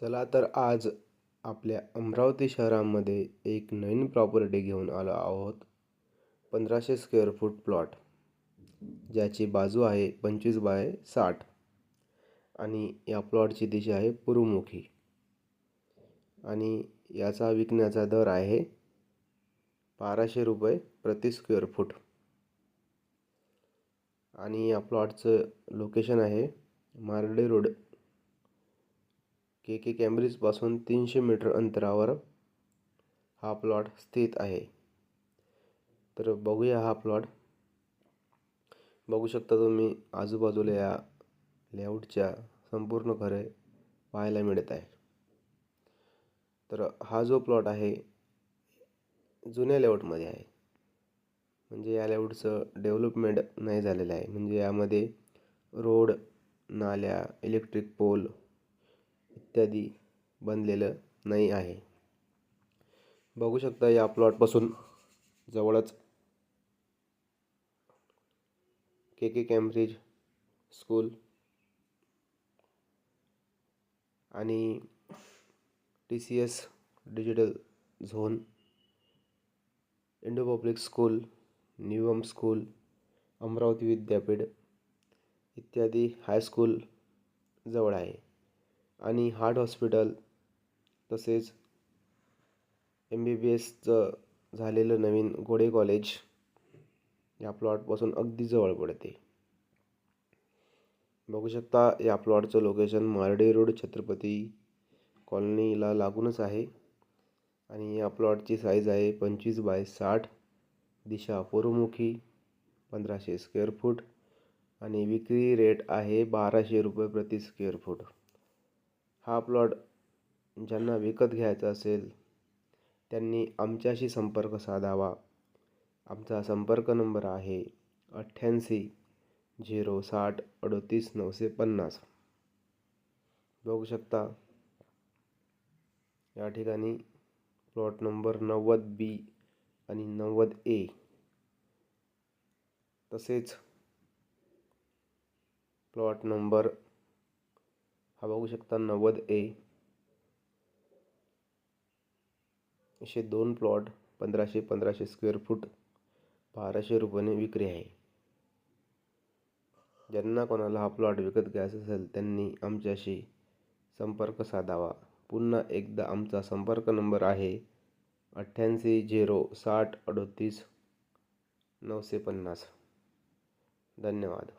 चला तर आज आपल्या अमरावती शहरामध्ये एक नवीन प्रॉपर्टी घेऊन आलो आहोत. पंधराशे स्क्वेअर फूट प्लॉट ज्याची बाजू आहे पंचवीस बाय साठ. आणि या प्लॉटची दिशा आहे पूर्वमुखी आणि याचा विकण्याचा दर आहे बाराशे रुपये प्रति स्क्वेअर फूट आणि या प्लॉटचं लोकेशन आहे मार्डे रोड. के के कॅम्ब्रिजपासून तीनशे मीटर अंतरावर हा प्लॉट स्थित आहे. तर बघूया हा प्लॉट. बघू शकता तुम्ही आजूबाजूला या लेआउटच्या संपूर्ण घरे पाहायला मिळत आहे तर हा जो प्लॉट आहे जुन्या लेआउटमध्ये आहे. म्हणजे या लेआउटचं डेव्हलपमेंट नाही झालेलं आहे. म्हणजे यामध्ये रोड नाल्या इलेक्ट्रिक पोल इत्यादी बनलेलं नाही आहे. बघू शकता या प्लॉटपासून जवळच के के कॅम्ब्रिज स्कूल आणि T C S digital zone Indo public school न्यूअम school Amravati विद्यापीठ इत्यादी हायस्कूल जवळ आहे. आणि हार्ट हॉस्पिटल तसेच एम बी बी एसचं झालेलं नवीन घोडे कॉलेज या प्लॉटपासून अगदी जवळ पडते. बघू शकता या प्लॉटचं लोकेशन मार्डे रोड छत्रपती कॉलनीला लागूनच आहे. आणि या प्लॉटची साईज आहे पंचवीस बाय साठ दिशा पूर्वमुखी पंधराशे स्क्वेअर फूट आणि विक्री रेट आहे बाराशे रुपये प्रति स्क्वेअर फूट हा प्लॉट ज्यांना विकत घ्यायचा असेल त्यांनी आमच्याशी संपर्क साधावा. आमचा संपर्क नंबर आहे अठ्ठ्याऐंशी झिरो साठ अडतीस नऊशे पन्नास. बघू शकता या ठिकाणी प्लॉट नंबर नव्वद बी आणि नव्वद ए. तसेच प्लॉट नंबर हा बघू शकता नव्वद ए. असे दोन प्लॉट पंधराशे पंधराशे स्क्वेअर फूट बाराशे रुपयाने विक्री आहे. ज्यांना कोणाला हा प्लॉट विकत घ्यायचा असेल त्यांनी आमच्याशी संपर्क साधावा. पुन्हा एकदा आमचा संपर्क नंबर आहे अठ्ठ्याऐंशी झिरो साठ अडतीस नऊशे पन्नास. धन्यवाद.